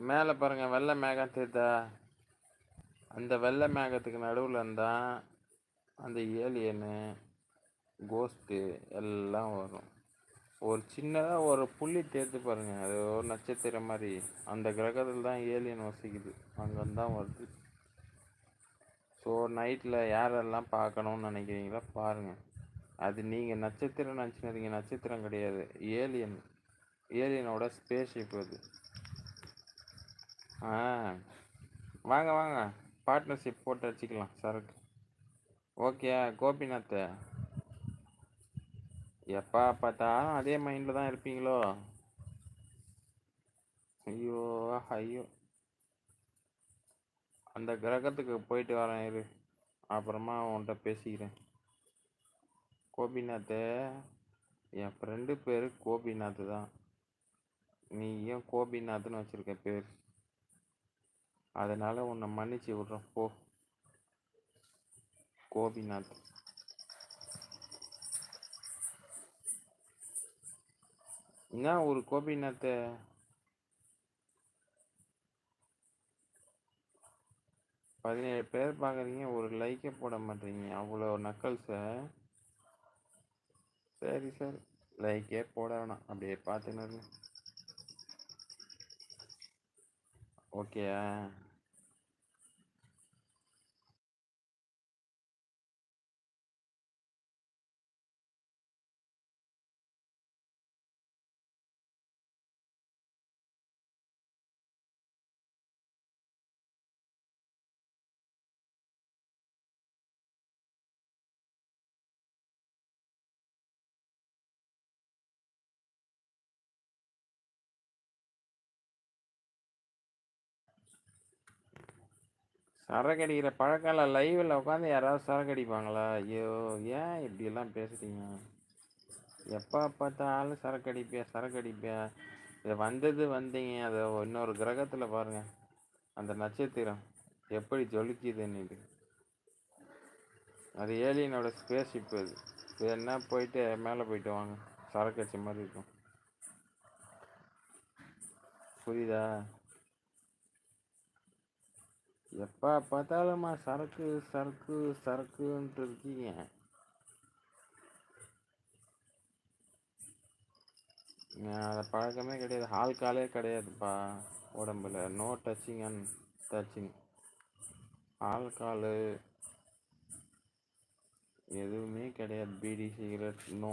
மேலே பாருங்க வெள்ளை மேகம் தெரியுதா? அந்த வெள்ளை மேகத்துக்கு நடுவில் இருந்தால் அந்த ஏலியனு கோஸ்ட்டு எல்லாம் வரும். ஒரு சின்னதாக ஒரு புள்ளி தேர்த்து பாருங்கள் அது ஒரு நட்சத்திரம் மாதிரி. அந்த கிரகத்தில் தான் ஏலியன் வசிக்குது. அங்கேருந்தான் வருது. ஸோ நைட்டில் யாரெல்லாம் பார்க்கணும்னு நினைக்கிறீங்களோ பாருங்கள் அது நீங்கள் நட்சத்திரம் நினச்சினதுங்க நட்சத்திரம் கிடையாது. ஏலியன் ஏலியனோட ஸ்பேஸ்ஷிப் அது. ஆ. வாங்க வாங்க. பார்ட்னர்ஷிப் போட்டு வச்சுக்கலாம் சரக்கு ஓகே கோபிநாத்? எப்போ பார்த்தாலும் அதே மைண்டில் தான் இருப்பீங்களோ? ஐயோ ஐயோ. அந்த கிரகத்துக்கு போயிட்டு வரேன் இரு. அப்புறமா உன்கிட்ட பேசிக்கிறேன். கோபிநாத் என் ஃப்ரெண்டு பேர் கோபிநாத் தான். நீ ஏன் கோபிநாத்னு வச்சுருக்க பேர்? அதனால உன்னை மன்னிச்சு விட்றேன். போ. கோபிநாத். என்ன ஒரு கோபிநாத்? பதினேழு பேர் பார்க்குறீங்க ஒரு லைக்கே போட மாட்டீங்க. அவ்வளோ நக்கல்ஸை சரி சார். லைக்கே போட வேணாம். அப்படியே பார்த்துன்னு o que ah. சரக்கு அடிக்கிற பழக்கால இல்லை லைவில் உட்காந்து யாராவது சரக்கு அடிப்பாங்களா ஐயோ ஏன் இப்படியெல்லாம் பேசுறீங்க எப்போ பார்த்தாலும் சரக்கு அடிப்பியா சரக்கு அடிப்பியா இது வந்தது வந்தீங்க. அதை இன்னொரு கிரகத்தில் பாருங்க. அந்த நட்சத்திரம் எப்படி ஜொலிக்குதுன்னு அது ஏலியனோட ஸ்பேஸ் ஷிப் அது. இது என்ன போயிட்டு மேலே போயிட்டு வாங்க. சரக்கு அடிச்ச மாதிரி இருக்கும். புரியுதா? எப்போ பார்த்தாலும்மா சரக்கு சரக்கு சரக்குன்ட்டு இருக்கீங்க. அந்த பழக்கமே கிடையாது. ஆல்காலே கிடையாதுப்பா உடம்புல. No touching and touching alcohol எதுவுமே கிடையாது. பீடி சிகரெட் நோ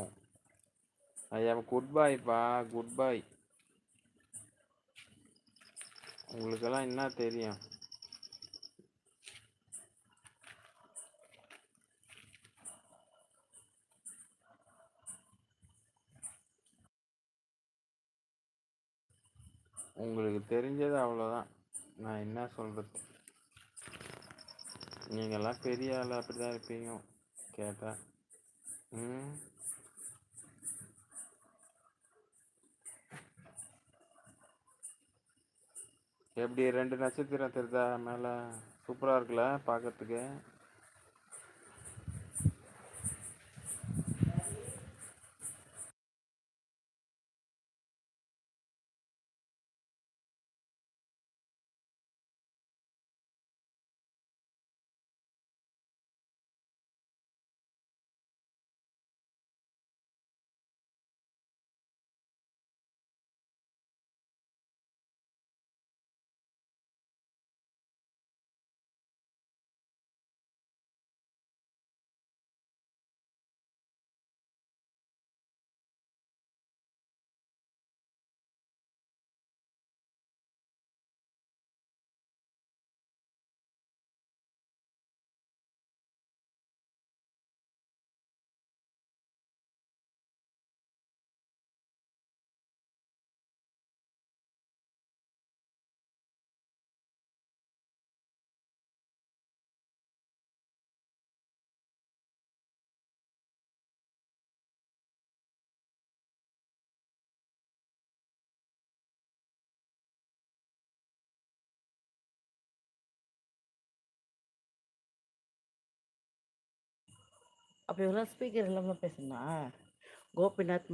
ஐயா குட் பாய்ப்பா குட் பாய் உங்களுக்கெல்லாம் என்ன தெரியும்? உங்களுக்கு தெரிஞ்சது அவ்வளோதான் நான் என்ன சொல்கிறது நீங்கள்லாம் பெரிய ஆள் அப்படி தான் இருப்பீங்க கேட்டால் ம்? எப்படி ரெண்டு நட்சத்திரம் தெரிதா மேலே? சூப்பராக இருக்குல்ல பார்க்கறதுக்கு அப்போ இவரெல்லாம் ஸ்பீக்கர் இல்லாமல் பேசுனா கோபிநாத்